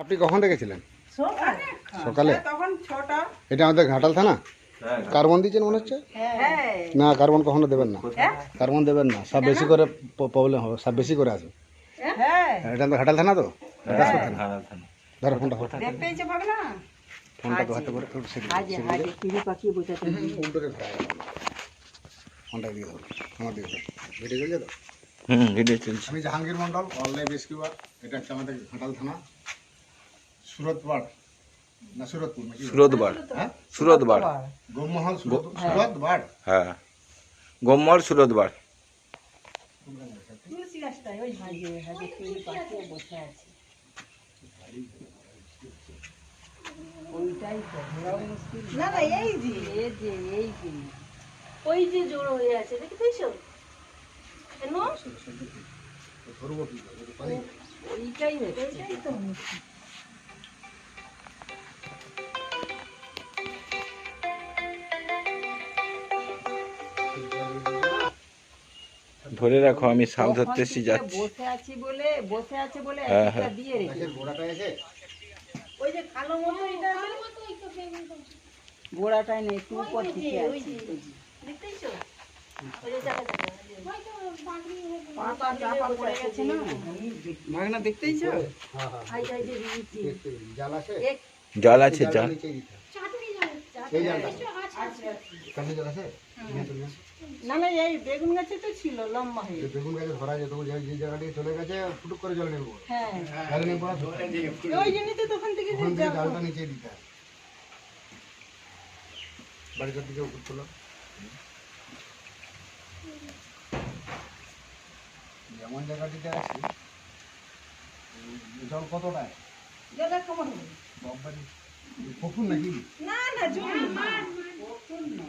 আপনি কখন দেখেছিলেন? সকালে। এটা আমাদের ঘাটাল থানা? কার্বন দিয়েছেন মনে হচ্ছে? হ্যাঁ। না কার্বন কখনো দেবেন না? কার্বন দেবেন না? সব বেশি করে প্রবলেম হবে সব বেশি করে আসবে হ্যাঁ? এটা তো ঘাটাল থানা তো? ধরো ফোনটা ফোনটা তো হাতে করে। ফোনটা দিয়ে ধরো আমার দিয়ে ধরো। ভিডিও চলছে তো? হুম ভিডিও চলছে। আমি জাহাঙ্গীর মন্ডল অনলাইন রেস্কিউয়ার এটা হচ্ছে আমাদের ঘাটাল থানা। সুরতবাড় তুলসী গাছটাই ওই হাজে হাজে পিড়ি বসে আছে ওইটাই তো না না এই যে এই যে এই যে। ওই যে জোড়ো হয়ে আছে কেন? ধরবো কি করে? ওইটাই হচ্ছে। ধরে রাখো আমি সাপ ধরতে যাচ্ছি। বসে আছি বলে বসে আছে বলে হ্যাঁ, একটা হ্যাঁ। দিয়ে রেখে গাছের গোড়াটা এসে ওই যে কালো মতো এটা গোড়াটাই নেই একটু উপর দিকে ওই আছে দেখতেছো। জাল আছে? জল আছে জল জল। না না এই বেগুন গাছে তো ছিল লম্বা হয়ে বেগুন গাছে ধরা যেত যে যে জায়গাটি চলে গেছে ফুটুক করে জল নেব। হ্যাঁ। জল নেই ওই জন্যই তো তখন থেকে যে ওখান থেকে জাল- জালটা নিচে দিতে বাড়িটার দিকে উপর তোলো যেমন জায়গাটিতে আছে জল কতটা হবে। বাবারি পুকুর নাকি? না না জল না কখন না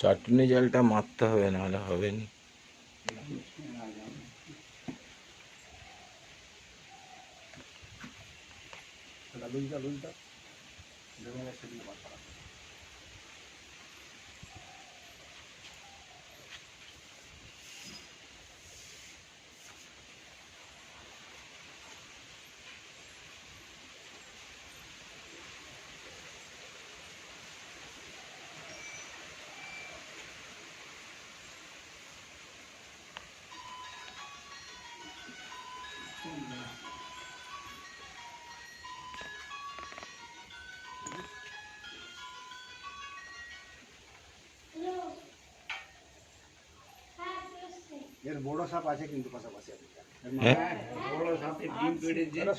চাটনি জলটা মারতে হবে নাহলে হবে না সেটা লুইটা লুইটা বেগুন গাছ এর বড় সাপ আছে কিন্তু পাশাপাশি হ্যাঁ?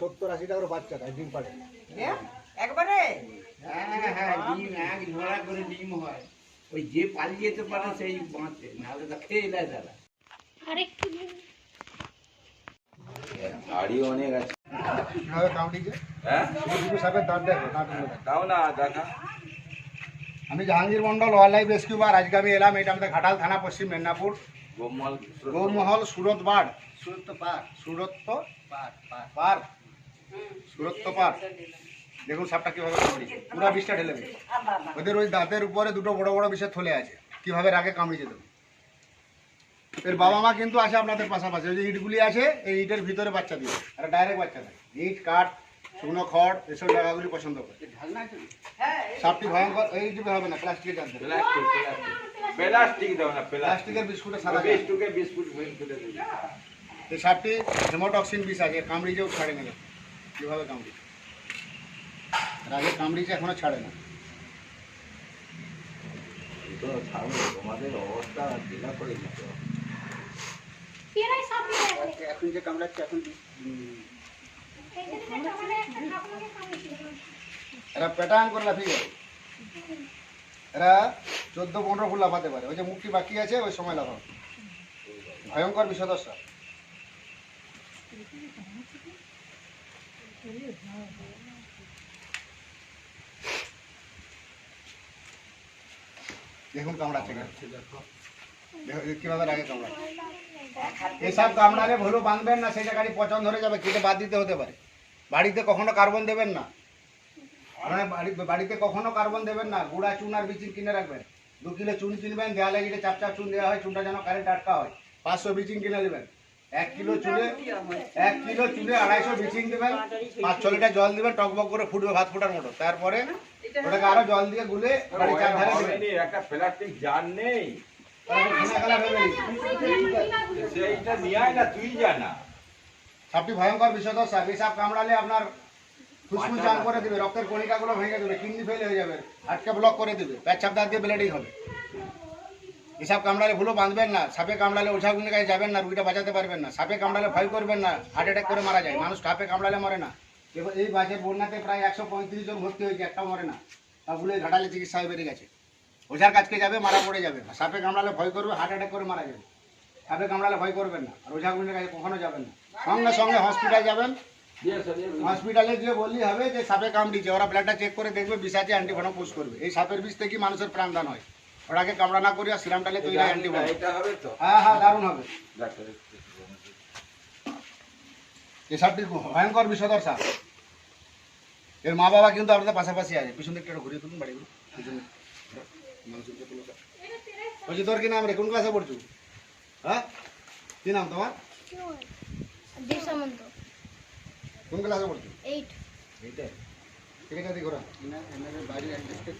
সত্তর আশি টাকার বাচ্চা দেয় ডিম পাড়ে। হ্যাঁ? একবারে? হ্যাঁ হ্যাঁ ডিম এক ঝোড়া করে ডিম হয়। ওই যে পালিয়ে যেতে পারে সেই বাঁচে নাহলে তো খেয়ে তারা হাড়ি অনেক আছে কীভাবে কামড়িছে হ্যাঁ দুটো দুটো সাপের দাঁত দেখো দেখো। দাও না দেখা। আমি জাহাঙ্গীর মন্ডল ওয়াইল্ড লাইফ রেস্কিউবার আজকে আমি এলাম এটা আমাদের ঘাটাল থানা পশ্চিম মেদিনীপুর। গৌরমহল সুরত বাড় সুরত পার্ক। দেখুন সাপটা কীভাবে পুরা বিষটা ঢেলে। ওদের ওই দাঁতের উপরে দুটো বড় বড় বিষের থলে আছে। কীভাবে রাগে কামড়িছে দেবে এর বাবা মা কিন্তু আছে আপনাদের পাশাপাশি। ওই যে ইটগুলি আছে এই ইটের ভিতরে বাচ্চা দিয়ে। আর ডাইরেক্ট বাচ্চা দেয়। ইট কাঠ শুকনো খড় এসব জায়গাগুলি পছন্দ করে। সাপটি ভয়ঙ্কর এই টিপে হবে না প্লাস্টিকের জানতে প্লাস্টিক দাও না প্লাস্টিকের বিস্কুটে বিশ বিস্কুট এই সাপটি হেমোটক্সিন বিষ আছে কামড়িয়েও ছাড়ে না। কীভাবে কামড়ি? আর আগে কামড়িয়েছে এখনও ছাড়ে না। তো ছাড়ো তোমাদের অবস্থা জেলা করে দিতে হবে। এখন যে কামড়াচ্ছে, এখন লাফিয়ে চোদ্দ পনেরো ফুল লাফাতে পারে। ওই যে মুখটি বাকি আছে, ওই সময় লাফাবে ভয়ঙ্কর বিষদশা দেখুন কামড়াচ্ছে কীভাবে লাগে কামড়া এসব কামড়ালে ভুলো বাঁধবেন না সেই জায়গায় পচন ধরে যাবে কেটে বাদ দিতে হতে পারে। বাড়িতে কখনো কার্বন দেবেন না। মানে বাড়িতে কখনো কার্বন দেবেন না। গুঁড়া চুন আর বিচিন কিনে রাখবেন। দু কিলো চুন কিনবেন দেওয়ালে গিয়ে চাপ চাপ চুন দেওয়া হয় চুনটা যেন কারেন্ট আটকা হয়। পাঁচশো বিচিন কিনে নেবেন এক কিলো চুনে এক কিলো চুনে আড়াইশো বিচিন দেবেন। পাঁচ ছ লিটার জল দিবেন টকবক করে ফুটবে ভাত ফুটার মতো। তারপরে ওটাকে আরও জল দিয়ে গুলে বাড়ি চার ধারে একটা প্লাস্টিক জার নেই। সেইটা নিয়ে না তুই জানা সাপটি ভয়ঙ্কর বিষধর সাপ এই সাপ কামড়ালে আপনার ফুসফুস জাম করে দেবে রক্তের কণিকাগুলো ভেঙে দেবে কিডনি ফেল হয়ে যাবে হাটকে ব্লক করে দেবে পেচ্ছাপ দাঁত দিয়ে ব্লিডিং হবে। এসব কামড়ালে ভুলো বাঁধবেন না সাপে কামড়ালে ওঝাগুলির কাছে যাবেন না রুগীটা বাঁচাতে পারবেন না সাপে কামড়ালে ভয় করবেন না হার্ট অ্যাটাক করে মারা যায় মানুষ সাপে কামড়ালে মরে না। এবার এই বাজে বন্যাতে প্রায় একশো পঁয়ত্রিশ জন ভর্তি হয়েছে একটা মরে না। সবগুলো ঘাটালে চিকিৎসা হয়ে বেরিয়ে গেছে। ওঝার কাছকে যাবে মারা পড়ে যাবে। সাপে কামড়ালে ভয় করবে হার্ট অ্যাটাক করে মারা যাবে। সাপে কামড়ালে ভয় করবেন না। আর ওঝাগুলির কাছে কখনো যাবেন না। সঙ্গে সঙ্গে হসপিটাল যাবেন। হসপিটালে গিয়ে বললি হবে যে সাপে কামড়িছে ওরা ব্লাডটা চেক করে দেখবে বিষ আছে অ্যান্টিভেনম পুশ করবে। এই সাপের বিষ থেকে মানুষের প্রাণদান হয়। ওটাকে কামড়া না করিয়া সিরামটালে তৈরি হয় অ্যান্টিভেনম হ্যাঁ হ্যাঁ দারুণ হবে। এই সাপটি ভয়ঙ্কর বিষধর সাপ। এর মা বাবা কিন্তু আপনাদের পাশাপাশি আছে। পিছন দিকটা একটু ঘুরিয়ে তুলুন বাড়িগুলো। পিছন বলছি তোর কি নাম রে? কোন ক্লাসে পড়ছু? হ্যাঁ? কি নাম তোমার? কোন ক্লাসে পড়ছু? এইট এইটা ঠিক আছে দেখো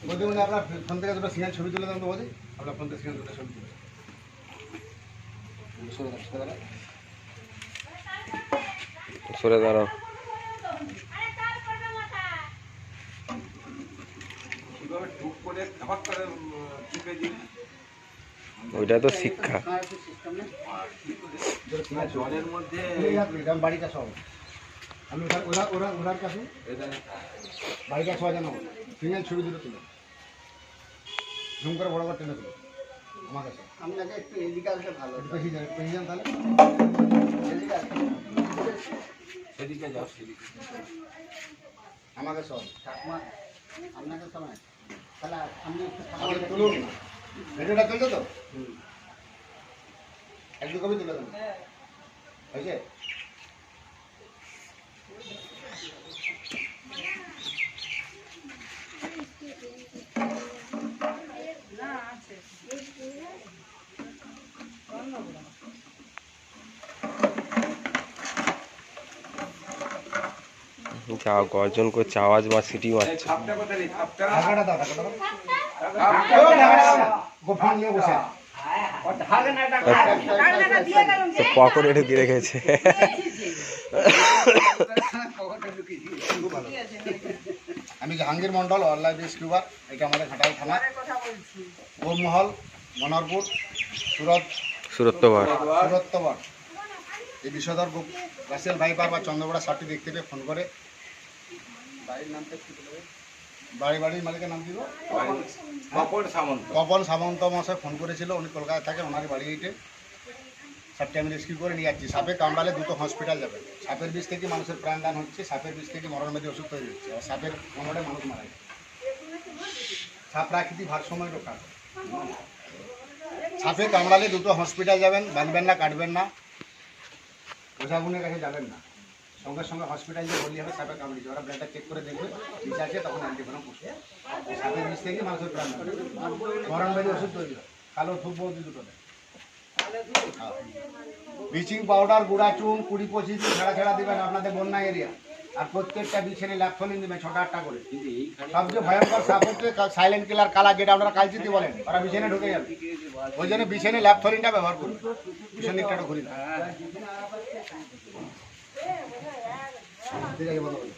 বলছি মানে আপনার ফোন থেকে দুটো সিঙ্গেল ছবি তুলে দেন তো বলছি। আপনার ফোন থেকে সিঙ্গেল দুটো ছবি তুলে দেন। সরে দাও, সরে দাও। সরে দাঁড়াও। কীভাবে টুক করে খাবার করে টিপে দিই? ওইটা তো শিক্ষা। জলের মধ্যে এই হাত নিয়ে, আমি। আমি ওরা ওরা ওরা ওরার কাছে কাছে হওয়া জানো সিঙ্গেল ছবি দুটো তুলে ঝুম করে বড় করে টেনে তুলো আমার কাছে আপনাকে একটু এদিকে আসলে ভালো একটু পেছিয়ে যান, যান তাহলে সেদিকে যাও সেদিকে। আমার কাছে হবে ঠাকুমা আপনাকে সময় তাহলে আমি একটু তুলুন। ভিডিওটা চলছে তো? এক দু কপি তুলে দেন। হয়েছে যা গর্জন করছে আওয়াজ মা সিটি এই মারছে ছাপটা কোথায় রে ছাপটা ঢাকাটা দাও ঢাকাটা দাও ছাপটা ওই ঢাকাটা দাও গোফান নিয়ে বসে আছে। তো পকেটে ঢুকে রেখেছে। আমি জাহাঙ্গীর মন্ডল ওয়াইল্ড স্কিউবার এটা আমাদের ঘাটাল থানা। গোমহল মনোহরপুর সুরত। সুরত্ববার সুরত্তবার। এই বিষধর গো- রাসেল ভাইপার বা চন্দ্রপড়া সাপটি দেখতে পেয়ে ফোন করে। বাড়ির নামটা কি বলবে? বাড়ি বাড়ির মালিকের নাম দিব পাপড় সামন্ত। কপন সামন্ত মশাই ফোন করেছিল উনি কলকাতায় থাকেন ওনার বাড়ি এইটে। সাপটি আমি রেস্কিউ করে নিয়ে যাচ্ছি। সাপে কামড়ালে দুটো হসপিটাল যাবে। সাপের বিষ থেকে মানুষের প্রাণদান হচ্ছে সাপের বিষ থেকে মরণমেদি ওষুধ তৈরি হচ্ছে আর সাপের কামড়ে মানুষ মারা যায় সাপ প্রাকৃতিক ভারসাম্য রক্ষা সাপে কামড়ালে দুটো হসপিটাল যাবেন বাঁধবেন না কাটবেন না। ওঝাগুনের কাছে যাবেন না। সঙ্গে সঙ্গে হসপিটাল যে বললি হবে সাপে কামড়িয়েছে ওরা ব্লাডটা চেক করে দেখবে বিষ আছে, তখন অ্যান্টিভেনম পুষবে সাপের বিষ থেকে মানুষের প্রাণ বাঁচে। মরণবেদি ওষুধ তৈরি হয়। কালো ধূপ বৌদি দুটো দেয়। ব্লিচিং পাউডার গুঁড়া চুন, কুড়ি পঁচিশ, ছাড়া ছাড়া দেবেন আপনাদের বন্যা এরিয়া আর প্রত্যেকটা বিছেনে ল্যাপথলিন দেবেন ছটা আটটা করে। সবচেয়ে ভয়ঙ্কর সাপ হচ্ছে সাইলেন্ট কিলার কালা যেটা আপনারা কালচিতি বলেন। ওরা বিছানে ঢুকে যাবে। ওই জন্য বিছানে ল্যাপথলিনটা ব্যবহার করুন। দিকটা একটু ঘুরি না ঠিক আছে বন্ধ করুন।